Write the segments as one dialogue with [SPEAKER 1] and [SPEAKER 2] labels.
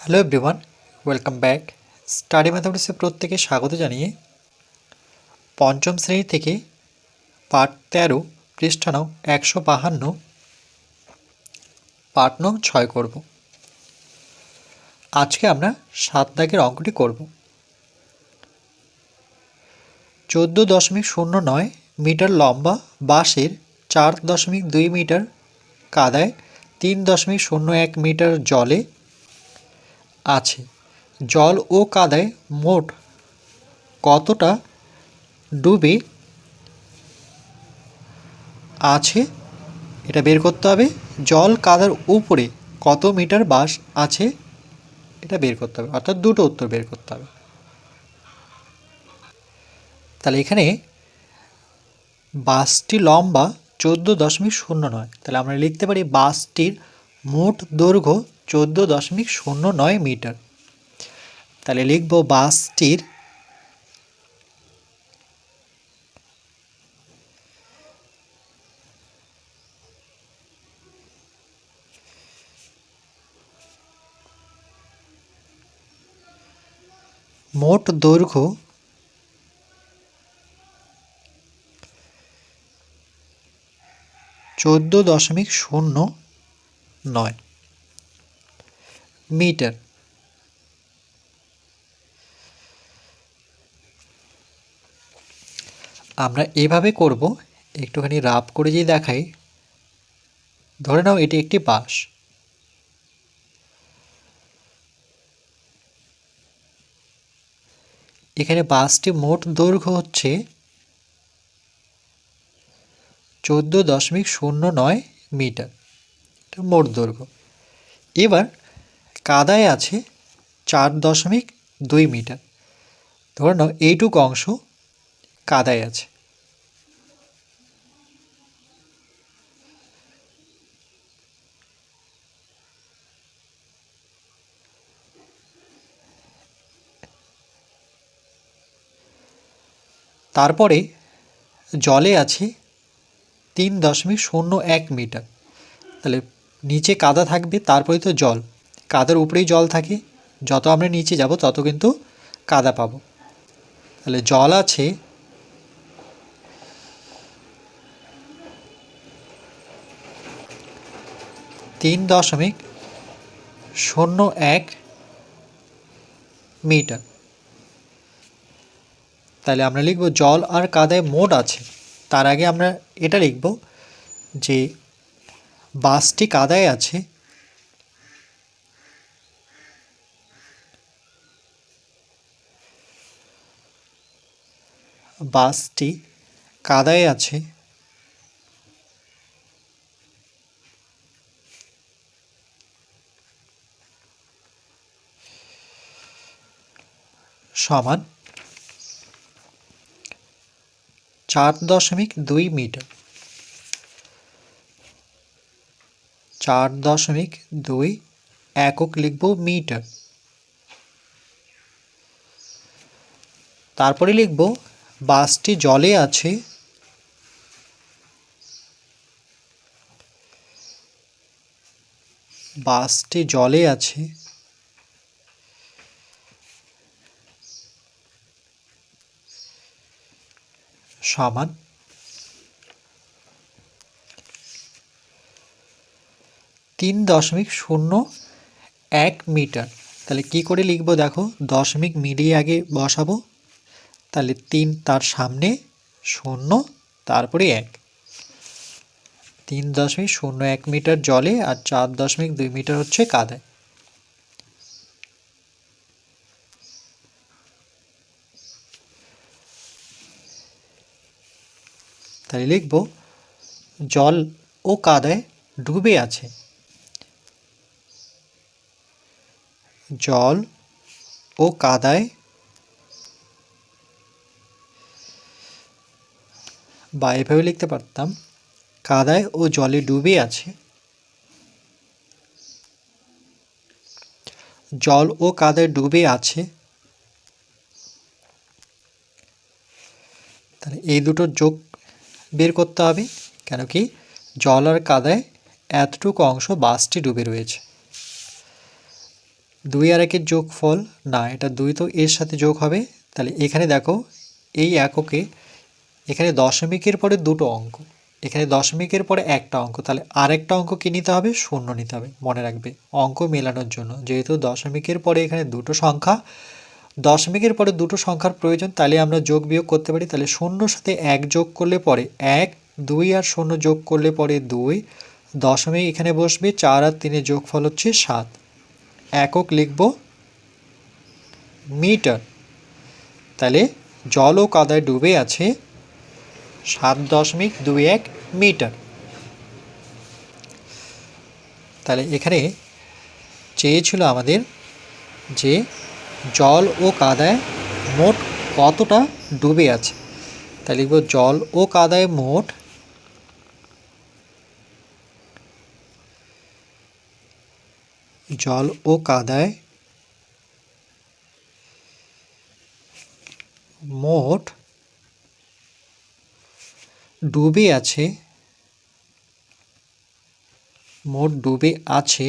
[SPEAKER 1] Hello everyone welcome back study ম্যাথামেটিক্সে প্রত্যেকে স্বাগত জানিয়ে পঞ্চম শ্রেণি থেকে পাঠ তেরো পৃষ্ঠা নং একশো বাহান্ন, পাঠ নং ছয় করব। আজকে আমরা সাত দাগের অঙ্কটি করব। চোদ্দ দশমিক শূন্য নয় মিটার লম্বা বাঁশের চার দশমিক দুই মিটার কাদায় তিন দশমিক শূন্য এক মিটার জলে আছে। জল ও কাদায় মোট কতটা ডুবে আছে এটা বের করতে হবে। জল কাদার উপরে কত মিটার বাস আছে এটা বের করতে হবে। অর্থাৎ দুটো উত্তর বের করতে হবে। তাহলে এখানে বাসটি লম্বা চোদ্দ দশমিক শূন্য নয়। তাহলে আমরা লিখতে পারি বাসটির মোট দৈর্ঘ্য চোদ্দ দশমিক শূন্য নয় মিটার। তাহলে লিখব বাসটির মোট দৈর্ঘ্য চোদ্দ দশমিক শূন্য নয়। মিটার। আমরা এভাবে করব, একটুখানি রাব করে যদি দেখাই। ধরে নাও এটি একটি বাস। এখানে বাসটি মোট দৈর্ঘ্য হচ্ছে চোদ্দ দশমিক শূন্য নয় মিটার। মোট দৈর্ঘ্য। এবার কাদায় আছে চার দশমিক দুই মিটার। ধরে নাও, এইটুক অংশ কাদায় আছে। তারপরে জলে আছে তিন দশমিক শূন্য এক মিটার। তাহলে নিচে কাদা থাকবে, তারপরে তো জল। কাদার উপরেই জল থাকে, যত আমরা নিচে যাব তত কিন্তু কাদা পাব। তাহলে জল আছে। তিন দশমিক শূন্য এক মিটার। তাহলে আমরা লিখব জল আর কাদায় মোট আছে। তার আগে আমরা এটা লিখব যে বাসটি কাদায় আছে বাসটি কাদায় আছে। সমান চার দশমিক দুই মিটার। চার দশমিক দুই একক লিখব মিটার। তারপরে লিখব বাসটি জলে আছে। বাসটি জলে আছে। সমান। তিন দশমিক শূন্য এক মিটার। তাহলে কি করে লিখব দেখো? দশমিক মিলিয়ে আগে বসাবো। তাহলে তিন তার সামনে শূন্য, তারপরে এক। তিন দশমিক শূন্য এক মিটার জলে আর চার দশমিক দুই মিটার হচ্ছে কাদায় তাহলে লিখব, জল ও কাদায় ডুবে আছে। জল ও কাদায় বা এভাবে লিখতে পারতাম, কাদায় ও জলে ডুবে আছে। জল ও কাদায় ডুবে আছে। তাহলে এই দুটো যোগ বের করতে হবে, কেন কি জল আর কাদায় এতটুকু অংশ বাসটি ডুবে রয়েছে। দুই আর একের যোগফল, না, এটা দুই তো এর সাথে যোগ হবে। তাহলে এখানে দেখো, এই এককে এখানে দশমিকের পরে দুটো অঙ্ক। এখানে দশমিকের পরে একটা অঙ্ক, তাহলে আরেকটা অঙ্ক কী নিতে হবে? শূন্য নিতে হবে। মনে রাখবে, অঙ্ক মেলানোর জন্য। যেহেতু দশমিকের পরে এখানে দুটো সংখ্যা, দশমিকের পরে দুটো সংখ্যার প্রয়োজন, তাহলে আমরা যোগ বিয়োগ করতে পারি। তাহলে শূন্যর সাথে এক যোগ করলে পরে এক, দুই আর শূন্য যোগ করলে পরে দুই। দশমিক এখানে বসবে, চার আর তিনের যোগফল হচ্ছে সাত। একক লিখব মিটার। তাহলে জল ও কাদায় ডুবে আছে সাত দশমিক দুই এক মিটার। তাহলে এখানে চেয়েছিল আমাদের যে জল ও কাদায় মোট কতটা ডুবে আছে। তাহলে লিখব জল ও কাদায় মোট জল ও কাদায় মোট ডুবে আছে মোট ডুবে আছে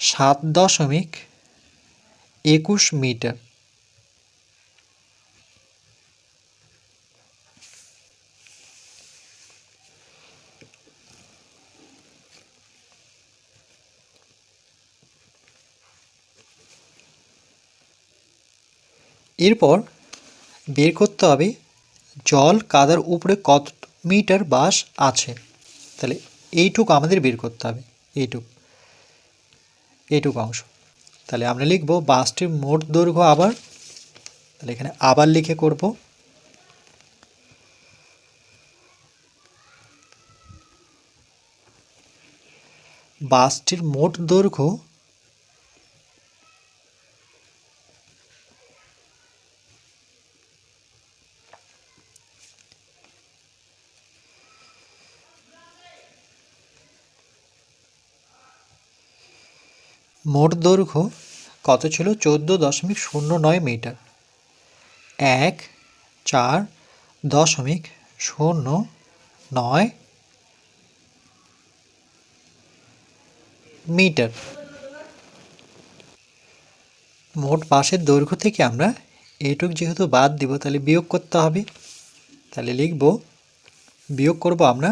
[SPEAKER 1] সাত দশমিক একুশ মিটার। এরপর বের করতে হবে জল কাদার উপরে কত মিটার বাস আছে। তাহলে এইটুকু আমাদের বের করতে হবে, এইটুকু এইটুকু অংশ। তাহলে আমরা লিখব বাসটির মোট দৈর্ঘ্য আবার, তাহলে এখানে আবার লিখে করব। বাসটির মোট দৈর্ঘ্য মোট দৈর্ঘ্য কত ছিল? চোদ্দ দশমিক শূন্য নয় মিটার। এক, চার, দশমিক শূন্য নয় মিটার। মোট পাশের দৈর্ঘ্য থেকে আমরা এটুক যেহেতু বাদ দিব, তাহলে বিয়োগ করতে হবে। তাহলে লিখব, বিয়োগ করব আমরা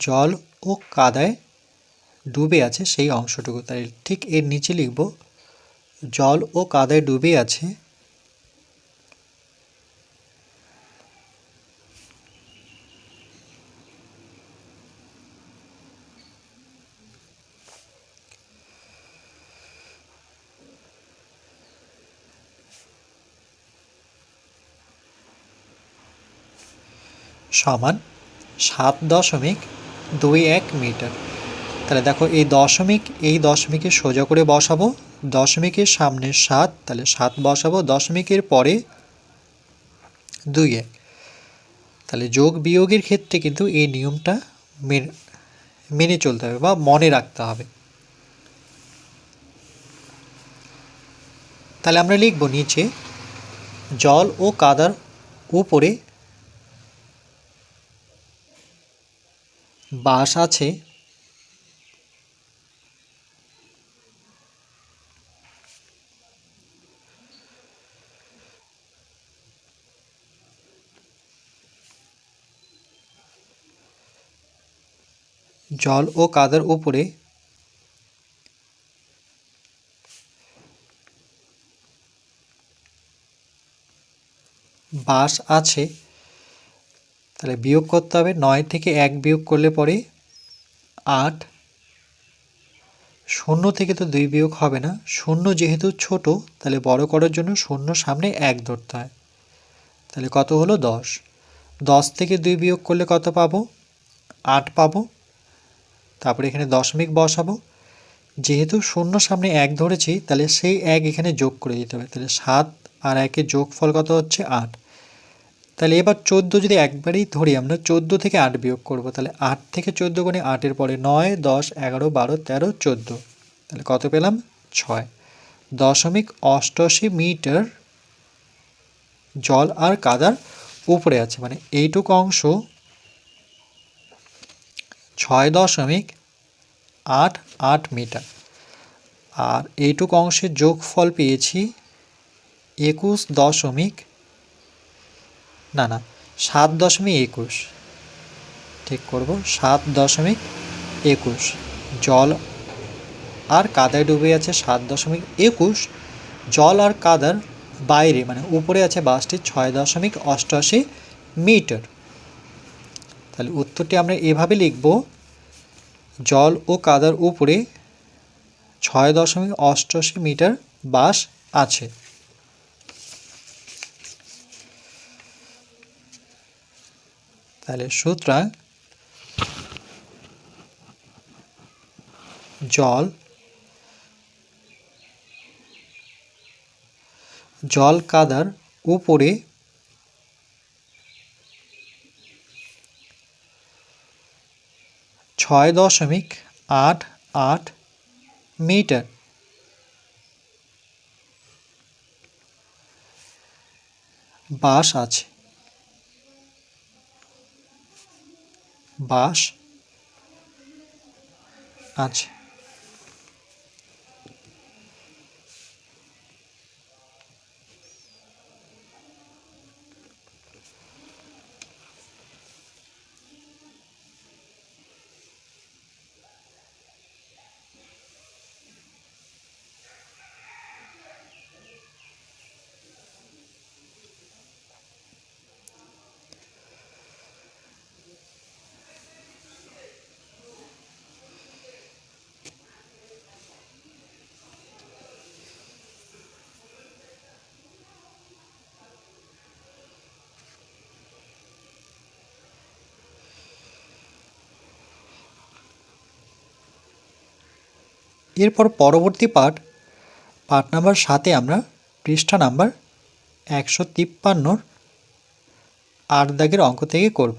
[SPEAKER 1] জল ও কাদায় ডুবে আছে সেই অংশটুকু। তাই ঠিক এর নিচে লিখব, জল ও কাদায় ডুবে আছে। সমান সাত দশমিক দুই এক মিটার। তাহলে দেখো এই দশমিক, এই দশমিকে সোজা করে বসাবো। দশমিকের সামনে সাত, তাহলে সাত বসাবো। দশমিকের পরে দুই এক। তাহলে যোগ বিয়োগের ক্ষেত্রে কিন্তু এই নিয়মটা মেনে চলতে হবে বা মনে রাখতে হবে। তাহলে আমরা লিখব নিচে, জল ও কাদার উপরে বাস আছে জল ও কাদার উপরে বাস আছে, তাহলে বিয়োগ করতে হবে। নয় থেকে এক বিয়োগ করলে পরে আট। শূন্য থেকে তো দুই বিয়োগ হবে না। শূন্য যেহেতু ছোট, তাহলে বড় করার জন্য শূন্য সামনে এক ধরতে হয়। তাহলে কত হলো? দশ। দশ থেকে দুই বিয়োগ করলে কত পাবো? আট পাবো। তারপরে এখানে দশমিক বসাবো। যেহেতু শূন্য সামনে এক ধরেছি, তাহলে সেই এক এখানে যোগ করে দিতে হবে। তাহলে সাত আর একের যোগফল কত হচ্ছে আট। তাহলে এবার চোদ্দ যদি একবারেই ধরি, আমরা চোদ্দ থেকে আট বিয়োগ করব। তাহলে আট থেকে চোদ্দ গুণে আটের পরে নয়, দশ, এগারো, বারো, তেরো, চোদ্দ। তাহলে কত পেলাম? ছয়। দশমিক অষ্টআশি মিটার জল আর কাদার উপরে আছে। মানে এইটুকু অংশ ছয় দশমিক আট আট মিটার। আর এইটুক অংশের যোগফল পেয়েছি একুশ দশমিক, না না, সাত দশমিক একুশ। ঠিক করব, সাত দশমিক একুশ। জল আর কাদায় ডুবে আছে সাত দশমিক একুশ। জল আর কাদার বাইরে মানে উপরে আছে বাসটি ছয় দশমিক অষ্টআশি মিটার। তাহলে উত্তরটি আমরা এভাবে লিখব। জল ও কাদার উপরে ছয় দশমিক অষ্টআশি মিটার বাস আছে। তাহলে সুতরাং জল জল কাদার উপরে ছয় দশমিক আট আট মিটার। বাস আছে। বাস আছে। এরপর পরবর্তী পাঠ পাঠ নাম্বার সাতে আমরা পৃষ্ঠা নাম্বার একশো তিপ্পান্নর আট দাগের অঙ্ক থেকে করব।